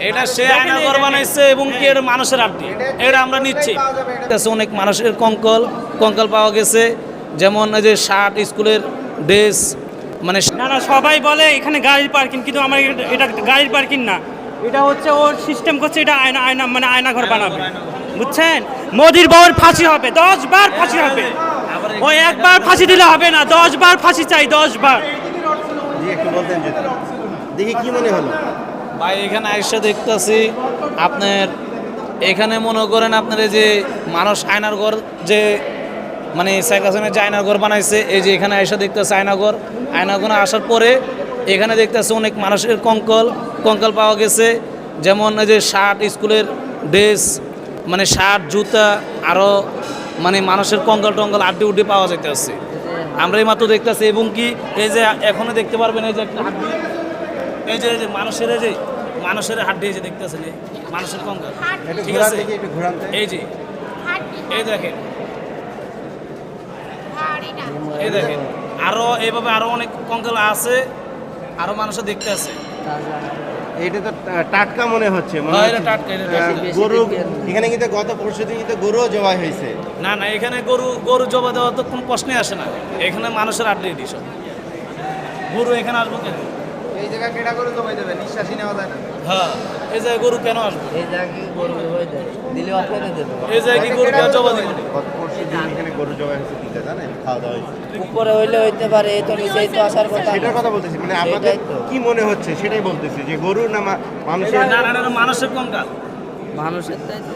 এটা সে আয়নাঘর বানাইছে এবং কি এটা মানুষের আড্ডি? এটা আমরা নিচ্ছি। কাছে অনেক মানুষের কঙ্কল কঙ্কাল পাওয়া গেছে। যেমন এই যে শার্ট স্কুলের ড্রেস মানে না না সবাই বলে এখানে গাড়ির পার্কিং কিন্তু আমার এটা- গাড়ির পার্কিং না। এটা হচ্ছে ওর সিস্টেম করছে এটা আয়না আয়না মানে আয়নাঘর বানাবে। বুঝছেন? মোদির বউর ফাঁসি হবে দশ বার ফাঁসি হবে। ওই একবার ফাঁসি দিলে হবে না দশ বার ফাঁসি চাই দশ বার। জি একটু বলতেন যদি দেখি কি মনে হলো। ভাই, এখানে আইসা দেখতেছি, আপনার এখানে মনে করেন আপনার এই যে মানুষ আয়নার ঘর যে মানে শেখ যে আয়নার ঘর বানাইছে, এই যে এখানে আইসা দেখতেছে আয়নাঘর আয়নাঘর আসার পরে এখানে দেখতেছে অনেক মানুষের কঙ্কল, কঙ্কাল পাওয়া গেছে। যেমন এই যে শার্ট, স্কুলের ড্রেস মানে শার্ট, জুতা আরও মানে মানুষের কঙ্কাল টঙ্কাল আড্ডি উড্ডি পাওয়া যাইতেছে। আমরা এই মাত্র দেখতেছি, এবং কি এই যে এখনও দেখতে পারবেন এই যে একটা হাড্ডি এই যে এই যে মানুষের যে মানুষের হাড্ডি এই যে দেখতেছেন মানুষের কঙ্কাল। ঠিক আছে। এই যে এই দেখেন। এই দেখেন আরও এইভাবে আরও অনেক কঙ্কাল আছে আরও মানুষের দেখতে আছে। এইটা তো টাটকা মনে হচ্ছে এটা এটা। গরু এখানে কিন্তু গত পরশু দিন কিন্তু গরুও জবাই হয়েছে। না না এখানে গরু গরু জবা দেওয়া তো কোনো প্রশ্নই আসে না। এখানে মানুষের আড্ডি এটি সব। গরু এখানে আসব কেন? এই জায়গা কেটা করে জমাই দেবে নিঃশ্বাসই নেওয়া যায় না। হ্যাঁ এই জায়গায় গরু কেন আসব? এই জায়গায় গরু যায় দিলে অপেনে দেবে। এই জায়গায় কি গরু কেন দিব। গত পরশু দিন এখানে গরু জবাই হয়েছে কিনতে জানেন? খাওয়া দাওয়া হয়েছে। উপরে হইলে হইতে পারে এই তো নিচেই তো আসার কথা। সেটার কথা বলতেছি মানে আপনাদের তো। কি মনে হচ্ছে সেটাই বলতেছি যে গরু না মানুষের না না না, না মানুষের কঙ্কাল মানুষের তাই তো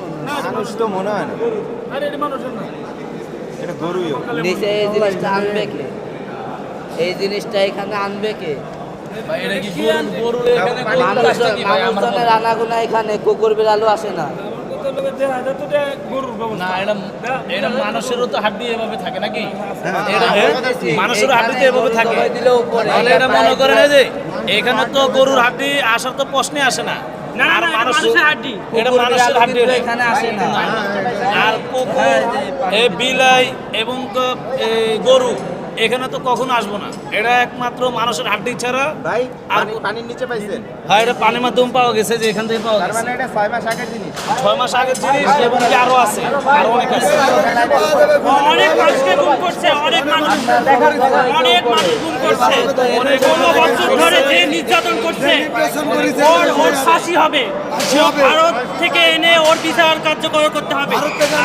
মানুষ তো মনে হয় না। আরে এটা মানুষের না। এটা গরুই নিচে এই জিনিসটা আনবে কে? এই জিনিসটা এখানে আনবে কে? এখানে মানুষজনের আনাগুনা কুকুর বিড়ালও আসে না। মানুষেরও তো হাড্ডি এভাবে থাকে নাকি? এটা মানুষেরও হাড্ডিতে এভাবে থাকে। জবাই দিলে উপরে তাহলে এটা মনে করেন এই যে এখানে তো গরুর হাড্ডি আসার তো প্রশ্নে আসে না। আর মানুষের হাড্ডি। এটা কুকুর মানুষের হাড্ডি কিন্তু এখানে আসে না। আর কুকুর হ্যাঁ, এই বিলাই এবং গরু। এখানে তো কখনো আসব না এটা একমাত্র মানুষের হাড্ডি ছাড়া ভাই আর পানির নিচে পাইছেন হয় এটা পানির মাধ্যমে পাওয়া গেছে যে এখান থেকে পাওয়া গেছে মানে এটা ছয় মাস আগের জিনিস ছয় মাস আগের জিনিস এবং কি আরও আছে আরও অনেক আছে অনেক মানুষকে গুম করছে অনেক মানুষ অনেক মানুষ গুম করছে অনেক ষোলো বছর ধরে যে নির্যাতন করছে ওর ওর ফাঁসি হবে ভারত থেকে এনে বিচার কার্যকর করতে হবে।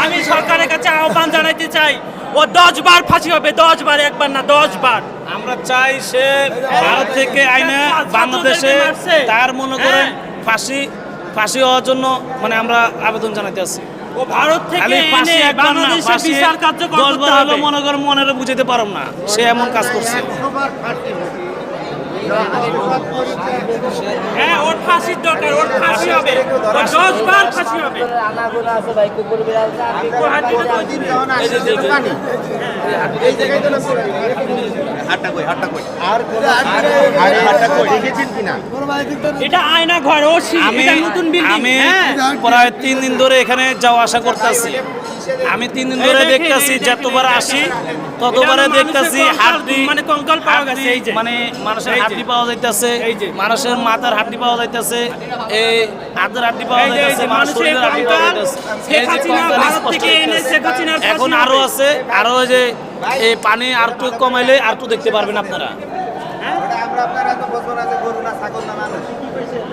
আমি সরকারের কাছে আহ্বান জানাইতে চাই ও দশ বার ফাঁসি হবে দশ বার একবার না দশ বার। আমরা চাই সে ভারত থেকে আইনে বাংলাদেশে। তার মনে করেন হ্যাঁ। ফাঁসি ফাঁসি হওয়ার জন্য মানে আমরা আবেদন জানাতে আছি। ও ভারত থেকে খালি ফাঁসি এনে একবার না, বাংলাদেশে বিচার কার্যকর করতে হবে। মনে করেন মনের বুঝাতে পারম না সে এমন কাজ করছে। হ্যাঁ ওর ফাঁসির দরকার ওর ফাঁসি হবে। দশ বার ফাঁসি হবে। আনাগুনা আছে ভাই কুকুর বিড়াল আমি হ্যাঁ। প্রায় তিন দিন ধরে এখানে যাওয়া আসা করতেছি। আমি তিন দিন ধরে দেখতেছি যতবার আসি ততবারে দেখতেছি হাড্ডি মানে কঙ্কাল পাওয়া গেছে, এই যে। মানে মানুষের হাড্ডি পাওয়া যাইতেছে। মানুষের মাথার হাড্ডি পাওয়া যাইতেছে এই হাতের হাড্ডি পাওয়া যাইতেছে মানুষের হাড্ডি পাওয়া কঙ্কাল, যাইতেছে। এই যে কঙ্কাল এখন আরও আছে আরও যে এই পানি আর একটু কমাইলে আর একটু দেখতে পারবেন আপনারা।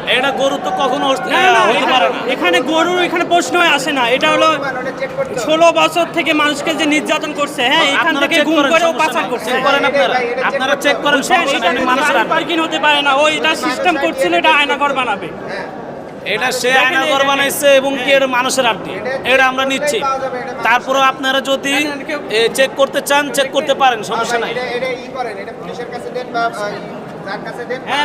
এটা গরু তো কখনো হতে না, না, পারে না। এখানে- গরুর এখানে প্রশ্ন আসে না। এটা হলো। ষোলো বছর থেকে মানুষকে যে নির্যাতন করছে হ্যাঁ এখান থেকে গুম করেন, করে পাচার করছে। আপনারা। আপনারা চেক করেন। পার্কিং হতে পারে না। ও এটা সিস্টেম করছিল এটা আয়নাঘর বানাবে। এটা সে আয়নাঘর বানাইছে এবং কি এটা মানুষের আড্ডি এটা আমরা নিচ্ছি। তারপরে আপনারা যদি চেক করতে চান চেক করতে পারেন সমস্যা নাই। যার কাছে দেন। হ্যাঁ